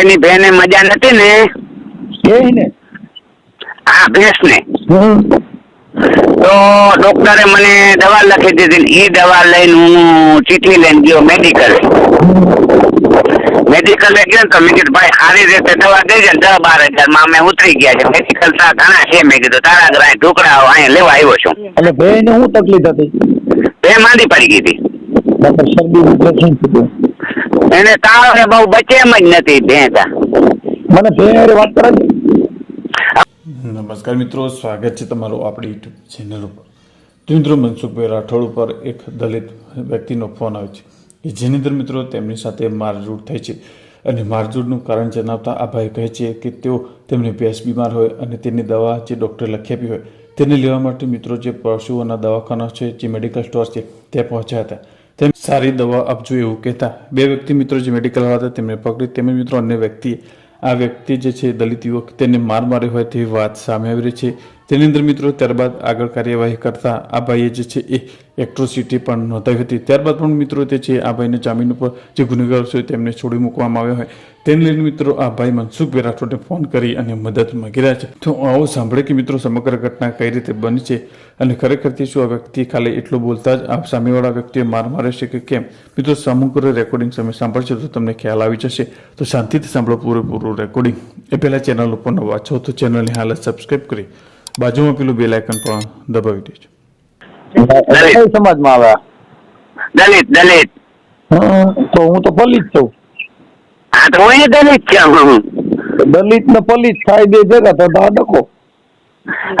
એની બેને મજા નથી ને? એ ને? હા ભેંસ ને તો ડોક્ટરે મને દવા લખી દીધી ને એ દવા લઈને હું ચીઠી લઈને ગયો મેડિકલ. મેડિકલ ગયો ને તો મેં કીધું ભાઈ સારી રીતે દવા દઈ દે ને દસ બાર હજારમાં અમે ઉતરી ગયા છે મેડિકલ તા ઘણા છે મેં કીધું. તારા ગ્રાય ઢોકળા અહીંયા લેવા આવ્યો છું. એટલે બેયને શું તકલીફ હતી? બે માંદી પડી ગઈ હતી. શરદી એને તાવ ને બહુ બચે એમ જ નથી ભેંસા. મને બે વાત કરે નમસ્કાર મિત્રો સ્વાગત છે તમારું આપણી યુટ્યુબ ચેનલ ઉપર. તો મિત્રો મનસુખભાઈ રાઠોડ ઉપર એક દલિત વ્યક્તિનો ફોન આવે છે કે જેની અંદર મિત્રો તેમની સાથે મારઝૂડ થઈ છે. અને મારઝૂડનું કારણ જણાવતા આ ભાઈ કહે છે કે તેઓ તેમની ભેંસ બીમાર હોય અને તેની દવા જે ડૉક્ટરે લખી આપી હોય તેને લેવા માટે મિત્રો જે પશુઓના દવાખાના છે જે મેડિકલ સ્ટોર છે ત્યાં પહોંચ્યા હતા. તેમ સારી દવા આપજો એવું કહેતા બે વ્યક્તિ મિત્રો જે મેડિકલ હતા તેમને પકડી. તેમજ મિત્રો અન્ય વ્યક્તિએ આ વ્યક્તિ જે છે દલિત યુવક, તેને માર માર્યો હોય તેવી વાત સામે આવી રહી છે. તેની અંદર મિત્રો ત્યારબાદ આગળ કાર્યવાહી કરતા આ ભાઈએ જે છે એ એક્ટ્રોસિટી પણ નોંધાવી હતી. ત્યારબાદ પણ મિત્રો તે છે આ ભાઈને જામીન ઉપર જે ગુનેગાર છે તેમને છોડી મૂકવામાં આવ્યો હોય. તેને લઈને મિત્રો આ ભાઈ મનસુખ રાઠોડને ફોન કરી અને મદદ માંગી રહ્યા છે. તો આવો સાંભળે કે મિત્રો સમગ્ર ઘટના કઈ રીતે બની છે અને ખરેખરથી શું આ વ્યક્તિ ખાલી એટલું બોલતા જ આ સામેવાળા વ્યક્તિએ માર મારે છે કે કેમ? મિત્રો સમગ્ર રેકોર્ડિંગ તમે સાંભળશો તો તમને ખ્યાલ આવી જશે. તો શાંતિથી સાંભળો પૂરેપૂરું રેકોર્ડિંગ એ પહેલાં ચેનલ ઉપર નવા છો તો ચેનલની હાલત સબસ્ક્રાઈબ કરી બાજુમાં પેલું બેલ આઇકન પણ દબાવી દેજો. કઈ સમાજમાં આવ્યા દલિત દલિત. તો હું તો પલિત છું. હા તો હું દલિત છું. હું. દલિત ને પલિત થાય બે ભેગા તો ડકો.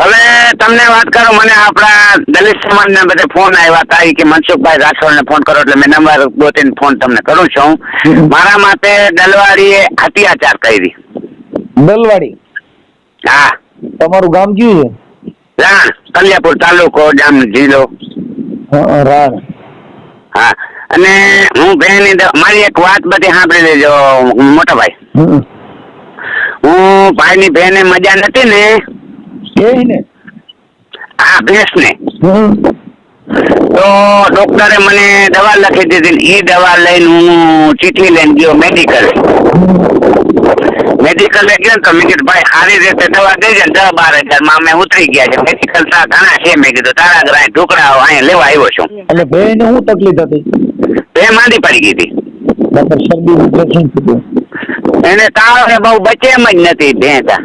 હવે તમને વાત કરો મને આપણા દલિત સમાજ ના બધા ફોન આવ્યા હતા કે મનસુખભાઈ રાઠોડ ને ફોન કરો એટલે મેં નંબર ગોતીને ફોન તમને કરું છું. મારા માટે દલવાડીએ અત્યાચાર કરી. દલવાડી હા. તમારું ગામ કયું રાણ કલ્યાપુર તાલુકો જામ જિલ્લો. રાણ. હા અને હું બેન મારી એક વાત બધી સાંભળી લેજો મોટા ભાઈ. હું હું ભાઈની બેને મજા નથી ને? હા ને? આ ભેંસ ને તો ડોક્ટરે મને દવા લખી દીધી ને એ દવા લઈને હું ચીઠી લઈને ગયો મેડિકલ. મેડિકલ ગયો ને તો મેં કીધું ભાઈ સારી રીતે દવા દઈ દે ને દસ બાર હજારમાં અમે ઉતરી ગયા છે મેડિકલ તા ઘણા છે મેં કીધું. તારા ગ્રાય ઢોકળા અહીંયા લેવા આવ્યો છું. એટલે ને શું તકલીફ હતી? બે માંદી પડી ગઈ હતી. ડોક્ટર શરદી ઉધરસ થયું. એને તાવ ને બહુ બચે એમ જ નથી ભેંતા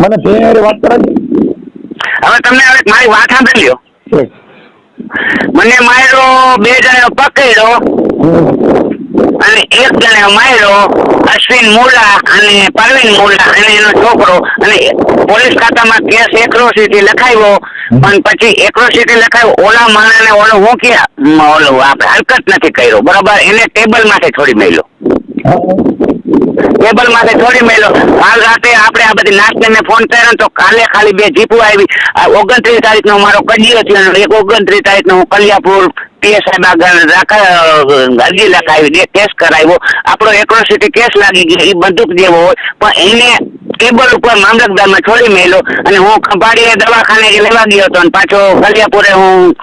મને બે વાત કરે હવે તમને હવે મારી વાત સાંભળી લ્યો મને માર્યો બે જણ પકડ્યો. અને એક જણે માર્યો, અશ્વિન મુલા અને પરવીન મુલા અને એનો છોકરો. અને પોલીસ ખાતામાં કેસ એક્રોસિટી લખાવ્યો, પણ પછી એક્રોસિટી લખાવ્યો ઓલા માણાને ઓલો હું ક્યાં ઓલો આપણે હરકત નથી કર્યો. બરાબર? એને ટેબલમાંથી છોડી મેલ્યો. ટેબલમાંથી છોડી મેલો કાલ રાતે આપણે આ બધી નાસ્તે મેં ફોન કર્યો તો કાલે ખાલી બે જીપુ આવી. ઓગણત્રીસ તારીખનો મારો કડિયો થયો એક ઓગણત્રીસ તારીખનો હું કલિયાપુર પીએસ સાહેબ આગળ લખાવી દે કેસ કરાવ્યો. આપણો એક્રોસિટી કેસ લાગી ગયો એ બંદૂક જેવો હોય. પણ એને ટેબલ ઉપર મામલતદારમાં છોડી મેલો અને હું ખંભાળીએ દવાખાને લેવા ગયો હતો અને પાછો ફલિયાપુરે હું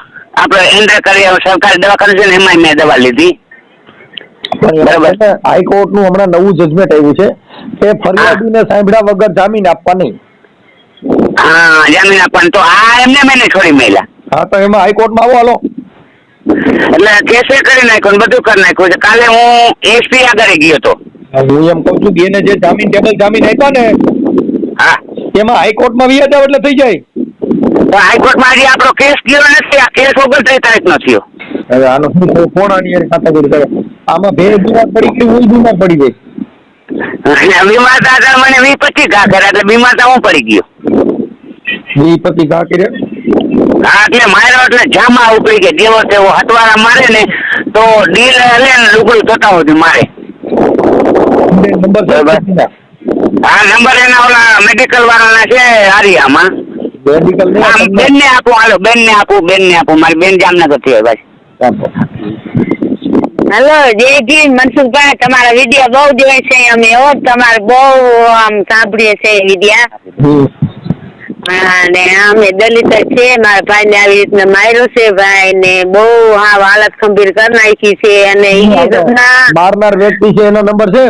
આપણે એન્ટર કરી સરકારી દવાખાને છે ને એમાંય મેં દવા લીધી. બરાબર. પણ હાઈકોર્ટનું હમણાં નવું જજમેન્ટ આવ્યું છે કે ફરિયાદીને સાંભળ્યા વગર જામીન આપવા નહીં. હા જામીન આપવાનું. તો આ એમને મેં છોડી મેલા હા તો એમાં હાઈકોર્ટમાં આવો હાલો. એટલે કેસે કરી નાખ્યો બધું કરી નાખ્યું છે. કાલે હું એસપી આગળ ગયો હતો. હું એમ કહું છું કે એને જે જામીન ટેબલ જામીન આપ્યા ને હા. એમાં હાઈકોર્ટમાં વિયા જાવ એટલે થઈ જાય. તો હાઈકોર્ટમાં આજે આપણો કેસ ગયો નથી આ કેસ ઓગણત્રીસ તારીખ નો થયો. હવે આનો શું? કોણ આની ખાતાગુરી કરે આમાં બે બીમાર પડી ગઈ હું બીમાર પડી ગઈ? બીમાર દાદા મને વી પચીસ ઘા કર્યા એટલે બીમાર તો હું પડી ગયો. વી પતિ ઘા કર્યા? હા એટલે માર્યો એટલે જામા ઉપડી કે જેવો તેવો હટવારા મારે ને તો ડીલ લે ને લુગડું થતા હોય મારે. આ નંબર એના ઓલા મેડિકલ વાળાના છે આરિયામાં મેડિકલ બેન ને આપું હાલો બેન ને આપું બેન ને આપું મારી બેન જામનગરથી હોય હેલો જયજી મનસુખભાઈ તમારા વિડિયા બહુ જોઈ છે અમે હો તમારે બહુ આમ સાંભળીએ છે વિડિયા. હમ. અને અમે દલિત જ છે મારા ભાઈ ને આવી રીતના માર્યો છે ભાઈ ને બહુ હા હાલત ખંભીર કરી નાખી છે. અને એ મારનાર વ્યક્તિ છે એનો નંબર છે?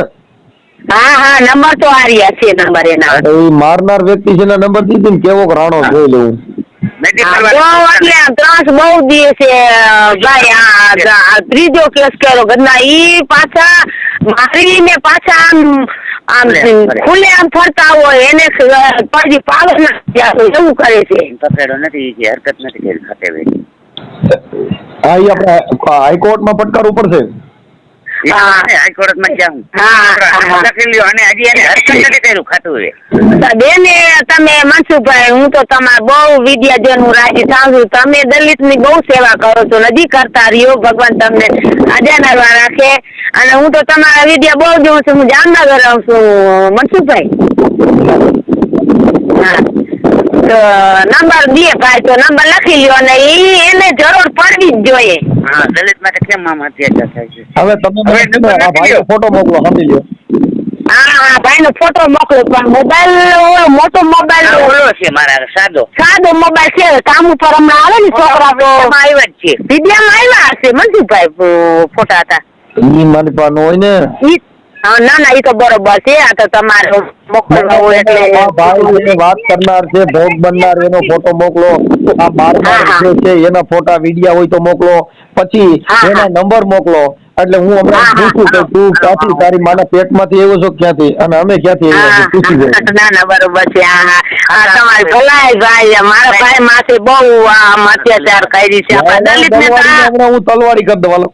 હા હા નંબર તો આ રહ્યા છે નંબર એના તો એ મારનાર વ્યક્તિ છે એના નંબર દીધી ને કેવો રાણો જોઈ લેવું ત્રીજો કેસ કર્યો. ઘરના ઈ પાછા મારી ને પાછા આમ આમ ખુલ્લે આમ ફરતા હોય એને પછી પાગલ ના એવું કરે છે. પકડો નથી જે હરકત નથી કરી ખાતે હા એ આપણે હાઈકોર્ટમાં ફટકારવું પડશે? હા. હાઈકોર્ટમાં જાઉં હા, હા, હા. લખી લ્યો અને હજી એને હરકત નથી કર્યું ખાતું એ બેન તમે મનસુખભાઈ હું તો તમારા બહુ વિદ્યાજન હું રાજી છું તમે દલિતની બહુ સેવા કરો છો નજીક કરતા રહ્યો ભગવાન તમને અજાનરવા રાખે. અને હું તો તમારા વિદ્યા બહુ જોઉં છું. હું જામનગર આવું છું મનસુખભાઈ. હા. તો નંબર દે ભાઈ તો નંબર લખી લ્યો અને ઈ એને જરૂર પડવી જ જોઈએ. હા દલિત માટે કેમ આમ અત્યાચાર થાય છે? હવે તમે આ ભાઈનો ફોટો મોકલો સમજી લ્યો. હા હા ભાઈનો ફોટો મોકલો પણ મોબાઈલ મોટો મોબાઈલ ઓલો છે મારા સાદો. સાદો મોબાઈલ છે કામ ઉપર હમણાં આવે ને છોકરા આવ્યા જ છે. વિદ્યામાં આવ્યા હશે મનસુખભાઈ ફોટા હતા. ઈ મારી પાસે હોય ને. ના ના ઈ તો બરોબર છે આ તો તમારે મોકલવા એટલે ભાઈ વાત કરનાર છે ભોગ બનનાર એનો ફોટો મોકલો. આ મારનાર હા, હા. છે એના ફોટા વિડિયા હોય તો મોકલો. પછી હા, હા. એના નંબર મોકલો. એટલે હું હમણાં હા, હા. પૂછું કે તું ક્યાંથી તારી માના પેટમાંથી આવ્યો છો ક્યાંથી? અને અમે ક્યાંથી આવ્યા છીએ? પૂછી જાય ના ના બરોબર છે હા હા. હા તમારી ભલાઈ ભાઈ મારા ભાઈ માથે બહુ આમ અત્યાચાર કરી છે આપણા દલિત નેતા. હું તલવારી કરી દઉં.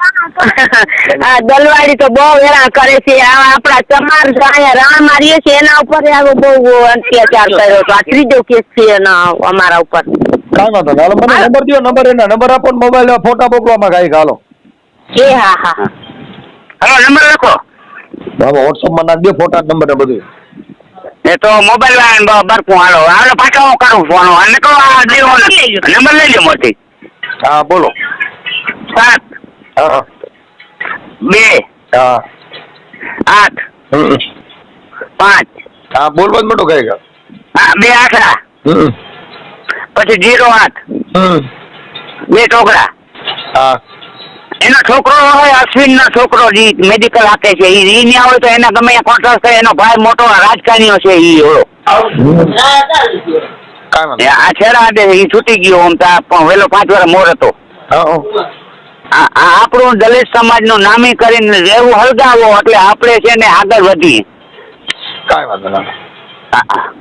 આ દલવાડી તો બહુ હેરાન કરે છે. આ આપણા ચમાર અહીંયા રાણ મારીએ છીએ એના ઉપર આવો બહુ અત્યાચાર કર્યો હતો. આ ત્રીજો કેસ છે એના અમારા ઉપર. કાંઈ વાંધો નહીં. હાલો મને નંબર દો નંબર એના. નંબર આપો ને મોબાઈલ ફોટા મોકલવામાં કાંઈક હાલો. એ હા હા. હા નંબર લખો. હવે વોટ્સઅપમાં નાખ દે ફોટા નંબર ને બધું. એ તો મોબાઈલ વાળા બરકું હાલો. હાલો પાછો હું કરું ફોન અને કહો નંબર લઈ લો મોટી હા બોલો. સાત હા બે. આઠ. પાંચ. હા બોલવા જ મોટો કહે હા બે આઠા પછી જીરો આઠ. બે છોકરા હા. એનો છોકરો હોય અશ્વિન નો છોકરો જી મેડિકલ આપે છે. ઈ ઈ ન્યા હોય તો એના ગમે કોન્ટ્રાક્ટ થાય એનો ભાઈ મોટો રાજકારણીઓ છે ઈ ઓળો. આ છેડા આડે ઈ છૂટી ગયો આમ તા પણ વેલો પાંચ વાર મોર હતો. આપણું દલિત સમાજનું નામી કરીને રહેવું હળગાવો એટલે આપણે છે ને આગળ વધીએ. કાંઈ વાંધો ના આ- આ.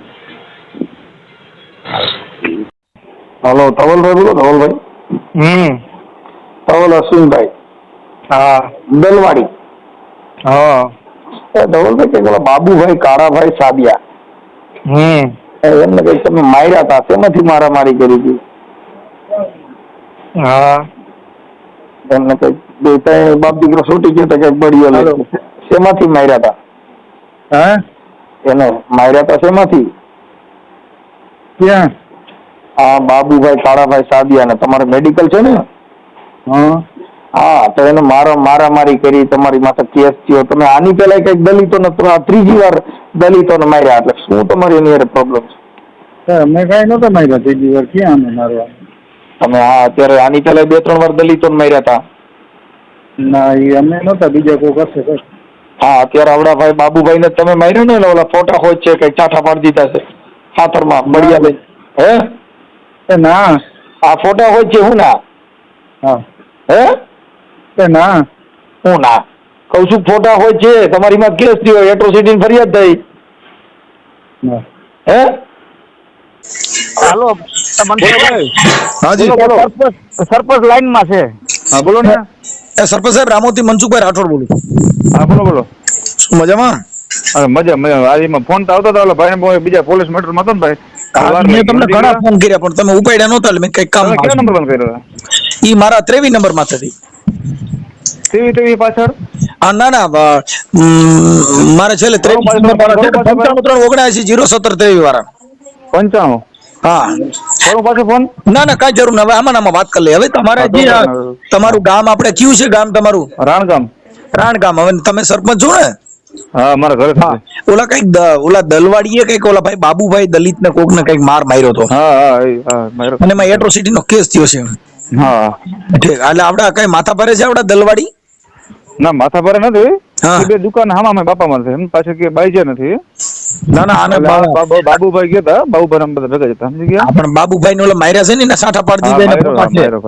હલો ધવલભાઈ બોલો ધવલભાઈ. હમ. ધવલ અશ્વિનભાઈ. હા. દલવાડી. હા. એ ધવલભાઈ કે પેલા બાબુભાઈ કાળાભાઈ સાબિયા હમ. એ એમને કઈ તમે માર્યા હતા શેમાંથી મારામારી કરી હતી? હા. એમને કઈ બે ત્રણ બાપ દીકરો છૂટી ગયો તો કંઈક બળીઓ. લઈ શેમાંથી માર્યા હતા હા? એને માર્યા હતા શેમાંથી? ક્યાં? આ બાબુભાઈ કાળાભાઈ સાદિયા ને તમારે મેડિકલ છે ને? હા. હા તો એને મારો મારામારી કરી તમારી માથે કેસ થયો. તમે આની પેલા કંઈક દલિતોને તો આ ત્રીજી વાર દલિતો ને માર્યા. એટલે શું તમારી એની પ્રોબ્લેમ છે? મેં અમે કઈ નહોતા માર્યા ત્રીજી વાર. ક્યાં અમે મારવા તમે આ અત્યારે આની પહેલા બે ત્રણ વાર દલિતો માર્યા હતા ના એ અમે નહોતા બીજા કોઈ કરશે સર હા અત્યારે આવડાભાઈ બાબુભાઈ ને તમે માર્યો ને ઓલા ફોટા હોય છે કઈ ચાઠા પાડી દીધા છે મળ્યા લઈ હે? એ ના. આ ફોટા હોય છે હું ના? હા. હે? એ ના. હું ના? કઉ છું ફોટા હોય છે તમારી માં કેસ થયો એટ્રોસિટી ફરિયાદ થઈ. હે? હાલો હાજી. બોલો. સરપંચ લાઈનમાં છે. હા બોલો ને. સરપંચ સાહેબ રામોતી મનસુખભાઈ રાઠોડ બોલું હા બોલો બોલો. શું મજામાં? અરે મજા ફોન તો આવતો હતો ભાઈ બીજા પોલીસ મેટરમાં હતો ને ભાઈ. મેં તમને ઘણા ફોન કર્યા પણ તમે ઉપાડ્યા નહોતા એટલે મેં કઈ કામ કયો નંબર બંધ કર્યો ઈ મારા ત્રેવી નંબરમાંથી ટીવી ટીવી પાછળ? આ ના ના મારે છેલ્લે ત્રેવીસ નંબર વાળા સત્તર ત્રેવીસ વાળા. પંચાણું. હા. કરું પાછો ફોન. ના ના કાંઈ જરૂર હવે આમાં આમાં વાત કરી લઈએ. હવે તમારે જે તમારું ગામ આપણે કયું છે ગામ તમારું? રાણગામ. રાણ હવે તમે સરપંચ છો ને? હા મારા ઘરે હા. ઓલા કંઈક ઓલા દલવાડીએ કંઈક ઓલા ભાઈ બાબુભાઈ દલિત ને કોક ને કંઈક માર માર્યો હતો. હા હા અને એમાં એટ્રોસિટી નો કેસ થયો છે. હા. ઠીક. એટલે આપડા કઈ માથા પરે છે આપડા દલવાડી? ના માથા પર નથી. એ બે દુકાન હામાં બાપા બાપામાં છે. એમ પાછળ કે બાઈ જે નથી. ના ના આને બાબુભાઈ ગયા હતા બાબુભાઈ અમે બધા ભેગા જતા. સમજી ગયા? પણ બાબુભાઈ નો ઓલા માર્યા છે ને એના સાઠા પાડી દીધા એને માયરો,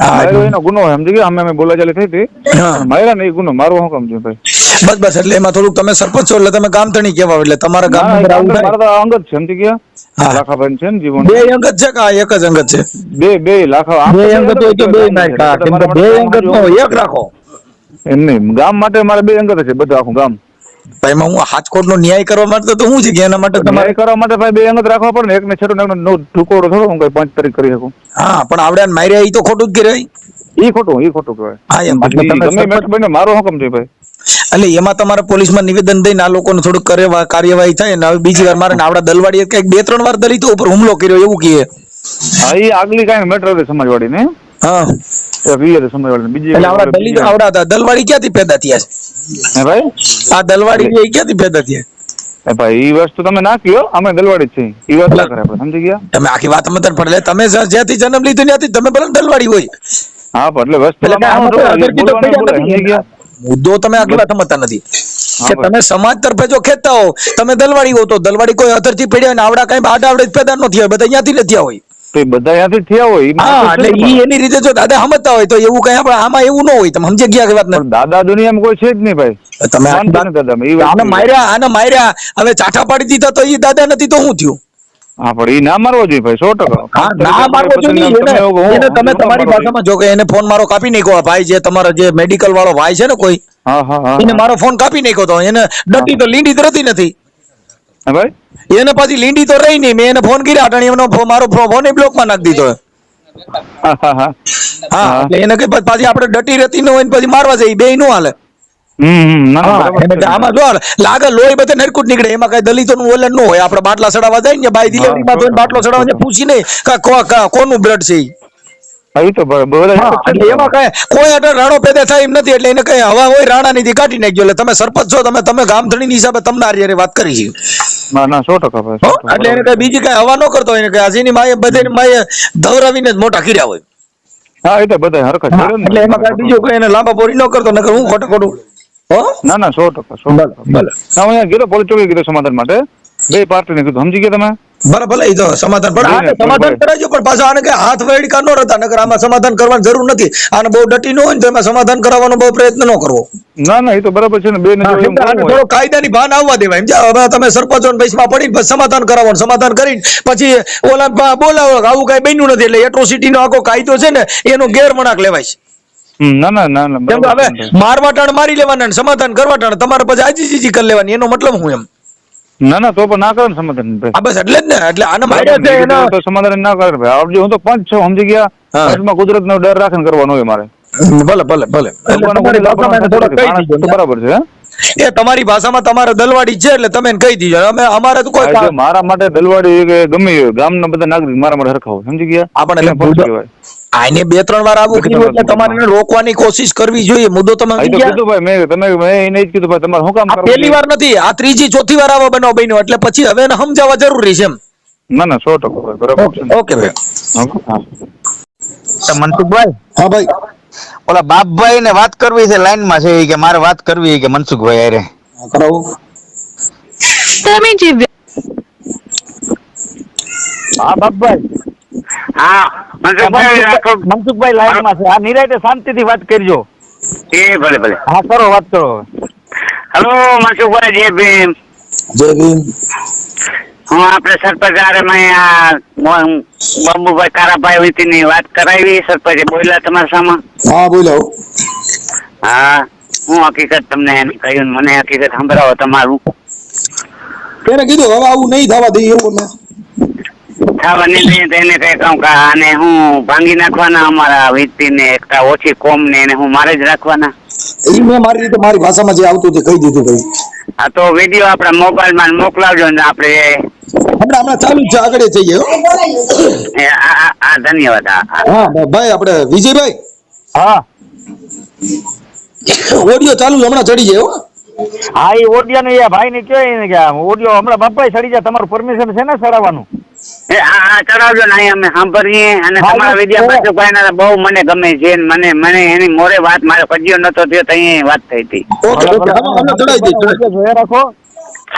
માયરો એનો ગુનો સમજી ગયા? અમે અમે બોલાચાલી થઈ હતી. હા. માયરા ને એ ગુનો મારવો હું કામ ભાઈ? બસ બસ એટલે એમાં થોડુંક તમે સરપંચ છો એટલે તમે ગામધણી કેવા એટલે તમારા ગામ અંદર આવું મારા તો અંગત છે સમજી ગયા? હા. લાખાભાઈ છે ને જીવન. બે અંગત છે કે એક જ અંગત છે? બે બે લાખા બે અંગત હોય તો બે નાખા બે અંગત નો એક રાખો. એમ નહીં. ગામ માટે મારે બે અંગત છે બધું આખું ગામ. ભાઈ હું હાજકોટ નો ન્યાય કરવા માટે તો હું છે કે એના માટે તમારે કરવા માટે ભાઈ બે અંગત રાખવા પડે ને. એકને છેટો ને નો ટુકડો થોડો હું કઈ પાંચ તારીખ કરી શકું. હા પણ આવડે માર્યા એ તો ખોટું જ કહેવાય. એ ખોટું એ ખોટું કહેવાય. હા એમ તમે મેટર બન્યો મારો હુકમ છે ભાઈ? એટલે એમાં તમારે પોલીસમાં નિવેદન દઈને આ લોકોને થોડુંક કરે કાર્યવાહી થાય ને હવે બીજી વાર મારે ને આવડા દલવાડીએ કંઈક બે ત્રણ વાર દલિતો ઉપર હુમલો કર્યો એવું કહે. હા એ આગલી કાંઈ મેટર સમાજવાડી ને હા. ક્લિયર સમાજવાડી બીજી એટલે આવડા દલિત આવડા દલવાડી ક્યાંથી પેદા થયા છે? ભાઈ? આ દલવાડી એ ક્યાંથી પેદા થયા? એ ભાઈ ઈ વસ્તુ તમે ના કયો અમે દલવાડી છે ઈ વાત ના કરે આપણે સમજી ગયા? તમે આખી વાત મતન પડે. તમે જ્યાં- જ્યાંથી જન્મ લીધો ત્યાંથી તમે ભલે દલવાડી હોય. હા પણ એટલે વસ્તુ નથી. મુદ્દો તમે આગળ વાત સમજતા નથી. કે તમે સમાજ તરફે જો ખેતા હો તમે દલવાડી હો તો દલવાડી કોઈ અધરથી પડ્યા ને આવડા કઈ આડા આવડે પેદા નથી થયા હોય બધા અહીંયાથી થી થયા હોય. તો એ બધા ત્યાંથી થયા હોય હા એટલે ઈ એની રીતે જો દાદા સમજતા હોય તો એવું કઈ આપણે આમાં એવું ન હોય તમે સમજી ગયા કે વાત નથી દાદા દુનિયામાં કોઈ છે જ નહીં ભાઈ. તમે આને માર્યા આને માર્યા હવે ચાઠા પાડી દીધા તો ઈ દાદા નથી તો શું થયું? હા પણ ઈ ના મારવો જોઈએ ભાઈ સો ટકા. ના મારવો જોઈએ એને તમે તમારી ભાષામાં જો કે એને ફોન મારો કાપી નાખ્યો આ ભાઈ જે તમારો જે મેડિકલ વાળો ભાઈ છે ને કોઈ હા હા એને મારો ફોન કાપી નાખ્યો તો એને ડટી તો લીંડી જ રહેતી નથી. એને પછી લીંડી તો રહી નહીં. મેં એને ફોન કર્યા. અટાણી એમનો મારો ફોન બ્લોકમાં નાખી દીધો. હા એટલે એને કઈ પાછી આપણે ડટી રહેતી ન હોય ને પછી મારવા જઈએ. બે નું હાલે. ના ના. આમાં જો લાગે લોહી બધે નરકુટ નીકળે. એમાં કઈ દલિતોનું ઓલન ન હોય. આપડે બાટલા ચડાવવા જાય ને બાય ડિલિવરીમાં તો બાટલો ચડાવવા પૂછી નહીં. કોનું બ્લડ છે ઈ તો બરાબર એટલે એમાં કઈ કોઈ અઢાર રાણો પેદા થાય એમ નથી એટલે એને કઈ હવા હોય રાણા નીતિ કાઢી નાખજો. એટલે તમે સરપંચ છો તમે તમે ગામધણીની હિસાબે તમને હારી વાત કરી છે. ના ના સો ટકા ભાઈ હો? સો ટકા. એટલે એને કઈ બીજી કઈ હવા ન કરતો એને ને કે આજની માએ બધે માએ ધવરાવીને જ મોટા કર્યા હોય. હા એ તો બધા હરકત. એટલે એમાં કઈ બીજું કઈ એને લાંબા બોરી ન કરતો નકર હું ખોટો ખોટું? હો? ના ના સો ટકા સો ટકા. ભલે. હું ગયો પોલીસ ચોકી ગયો સમાધાન માટે. બે પાર્ટીને કીધું સમજી ગયા તમે? બરાબર ભલે ઈ તો સમાધાન પણ આને સમાધાન કરાવજો પણ પાછા આને કઈ હાથ વેડકા ન રહેતા નકર આમાં સમાધાન કરવાની જરૂર નથી. આને બહુ ડટી ન હોય ને તો એમાં સમાધાન કરાવવાનો બહુ પ્રયત્ન ન કરવો. ના ના એ તો બરાબર છે ને બે કે. થોડો કાયદાની ભાન આવવા દેવાય સમજ્યા? હવે તમે સરપંચો પૈસા પડીને પછી સમાધાન કરાવવાનું સમાધાન કરીને પછી ઓલા બોલાવો આવું કઈ બન્યું નથી એટલે એટ્રોસિટી નો આખો કાયદો છે ને એનો ગેરવણાક લેવાય છે. ના ના ના ના કે હવે મારવા ટાણ મારી લેવાના સમાધાન કરવા ટાણ તમારે પછી આજી જીજી કરી લેવાની એનો મતલબ હું એમ. ના ના તો પણ ના કરે ને સમાધાન ભાઈ. આ બસ એટલે જ ને એટલે આને મારે તો સમાધાન ના કરે ભાઈ. આવજો હું તો પાંચ છ સમજી ગયા. પાંચમાં કુદરત નો ડર રાખીને કરવાનો હોય મારે. ભલે ભલે ભલે. બરાબર છે એ તમારી ભાષામાં તમારે દલવાડી છે એટલે તમે કહી દીજો. અમે અમારે તો કોઈ મારા માટે દલવાડી કે ગમે ગામના બધા નાગરિક મારા માટે હરખાવ સમજી ગયા? આપણે આને બે ત્રણ વાર આવું કર્યું એટલે તમારે રોકવાની કોશિશ કરવી જોઈએ. મુદ્દો તમે? કીધું ભાઈ મેં તમે મેં એને જ કીધું ભાઈ તમારે શું કામ આ પહેલી વાર નથી આ ત્રીજી ચોથી વાર આવો બનાવ બન્યો એટલે પછી હવે એને સમજાવવા જરૂરી છે એમ. ના ના સો ટકા ભાઈ બરાબર ઓકે ભાઈ. મનસુખભાઈ? હા ભાઈ. ઓલા બાપભાઈ ને વાત કરવી છે લાઈનમાં છે કે મારે વાત કરવી કે મનસુખભાઈ અરે કરાવો. તમે જે હા બાપભાઈ. મનસુખભાઈ લાઈનમાં છે. આ નિરાયતે શાંતિથી વાત કરજો. એ ભલે ભલે. હા કરો વાત કરો. હલો મનસુખભાઈ જય ભીમ. જય ભીમ. હું આપણે સરપંચ બાબુભાઈ કારાભાઈ વતીની વાત કરાવી. સરપંચે બોલ્યા તમારા સામે? હા બોલો. હા હું હકીકત તમને એમ કહ્યું ને મને હકીકત સંભળાવો તમારું. તેને કીધું હવે આવું નહીં થવા દઈએ એવું નહીં દઈએ તો એને કઈ કહું કે આને હું ભાંગી નાખવાના અમારા વ્યક્તિને એકતા ઓછી કોમ ને એને હું મારે જ રાખવાના. એ મેં મારી રીતે મારી ભાષામાં જે આવતું તે કહી દીધું ભાઈ. આ તો વીડિયો આપણા મોબાઈલમાં મોકલાવજો ને આપણે. હમણાં હમણાં ચાલુ જ છે આગળ થઈ ગયો આ આ- આ ધન્યવાદ. હા ભાઈ આપણે વિજયભાઈ? હા. ઓડિયો ચાલુ છે, હમણાં ચડી જાય હા. એ ઓડિયો ને એ ભાઈ ને કયો એને કે ઓડિયો હમણાં બાપા સડી જાય તમારું પરમિશન છે ને આ ચડાવજો ને અમે સાંભળીએ અને તમારા બસ, વિદ્યા ના બહુ મને ગમે છે મને મને એની મોરે વાત મારો કજિયો નતો થયો તો અહીંયા વાત થઈ હતી. રાખો.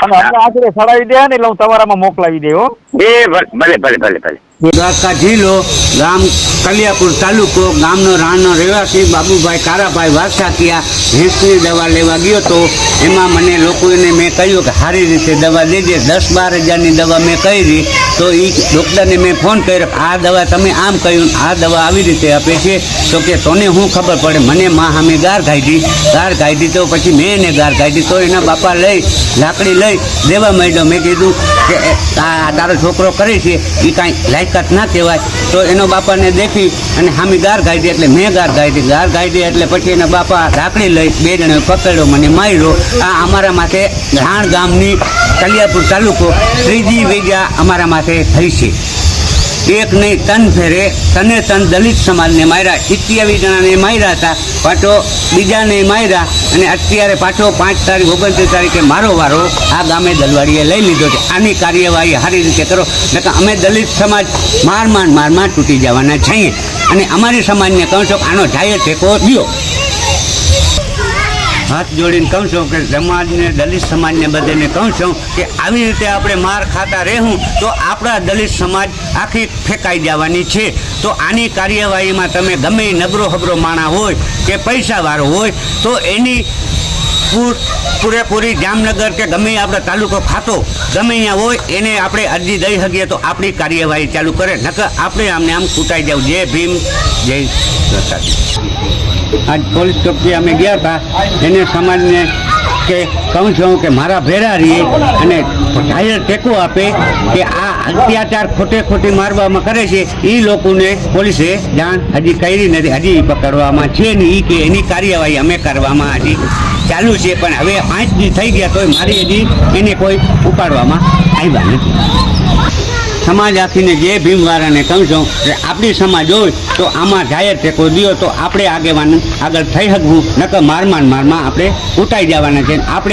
અને આખરે સડાવી દે ને એટલે હું તમારામાં મોકલાવી દે હો. એ ભલે ભલે ભલે ભલે. દ્વારકા જિલ્લો, ગામ કલિયાપુર તાલુકો, ગામનો રાણનો રહેવાસી બાબુભાઈ કારાભાઈ વારસાકિયા ભેંસની દવા લેવા ગયો તો એમાં મને લોકોને મેં કહ્યું કે સારી રીતે દવા દેજે, દસ બાર હજારની દવા મેં કરી તો એ ડૉક્ટરને મેં ફોન કર્યો આ દવા તમે આમ કહ્યું આ દવા આવી રીતે આપે છે. તો કે તોને શું ખબર પડે, મને માં સામે ગાર કાઢી ગાર કાઢી તો પછી મેં એને ગાર કાઢી તો એના બાપા લઈ, લાકડી લઈ દેવા માંડ્યો. મેં કીધું કે તારો છોકરો કરે છે એ કાંઈ લાયકાત ના કહેવાય. તો એનો બાપાને દેખી અને હામી ગાર કાઢી એટલે મેં ગાર કાઢી ગાર કાઢી એટલે પછી એના બાપા રાખડી લઈ બે જણે પકડ્યો મને માર્યો. આ અમારા માથે રાણ ગામની કલિયાપુર તાલુકો ત્રીજી વેજા અમારા માથે થઈ છે. એક નહીં તન ફેરે, તને તન દલિત સમાજને માર્યા. સિત્યાવીસ જણાને માર્યા હતા પાછો બીજાને માર્યા અને અત્યારે પાછો પાંચ તારીખ, ઓગણત્રીસ તારીખે મારો વારો આ ગામે દલવાડીએ લઈ લીધો છે. આની કાર્યવાહી સારી રીતે કરો, નકર અમે દલિત સમાજ માર માર માર માર તૂટી જવાના છીએ. અને અમારી સમાજને કહું છો આનો જાહેર ટેકો દો. હાથ જોડીને કહું છું કે સમાજને, દલિત સમાજને બધાને કહું છું કે આવી રીતે આપણે માર ખાતા રહેવું, તો આપણા દલિત સમાજ આખી ફેંકાઈ જવાની છે. તો આની કાર્યવાહીમાં તમે ગમે નબરો હબરો માણા હોય કે પૈસાવાળો હોય, તો એની પૂર, પૂરેપૂરી જામનગર કે ગમે આપણો તાલુકો ખાતો, ગમે અહીંયા હોય, એને આપણે અરજી દઈ શકીએ તો આપણી કાર્યવાહી ચાલુ કરે. નકર આપણે આમને આમ કૂટાઈ જાવ. જય ભીમ, જય આજ પોલીસ ચોકી અમે ગયા હતા. એને સમાજને કે કહું છું કે મારા ભેરા રહીએ અને જાહેર ટેકો આપે કે આ અત્યાચાર ખોટે ખોટી મારવામાં કરે છે એ લોકોને પોલીસે જાણ હજી કરી નથી, હજી પકડવામાં છે ને એ કે એની કાર્યવાહી અમે કરવામાં હજી ચાલુ છે, પણ હવે પાંચ દી થઈ ગયા તોય મારી હજી એને કોઈ ઉપાડવામાં આવ્યા નથી. સમાજ આખીને જે ભીમવાળાને કહું છું કે આપણી સમાજ હોય તો આમાં જાહેર ટેકો દો તો આપણે આગેવાન આગળ થઈ શકવું, નકર મારમાન મારમાં આપણે ઉઠાઈ જવાના છે. આપણે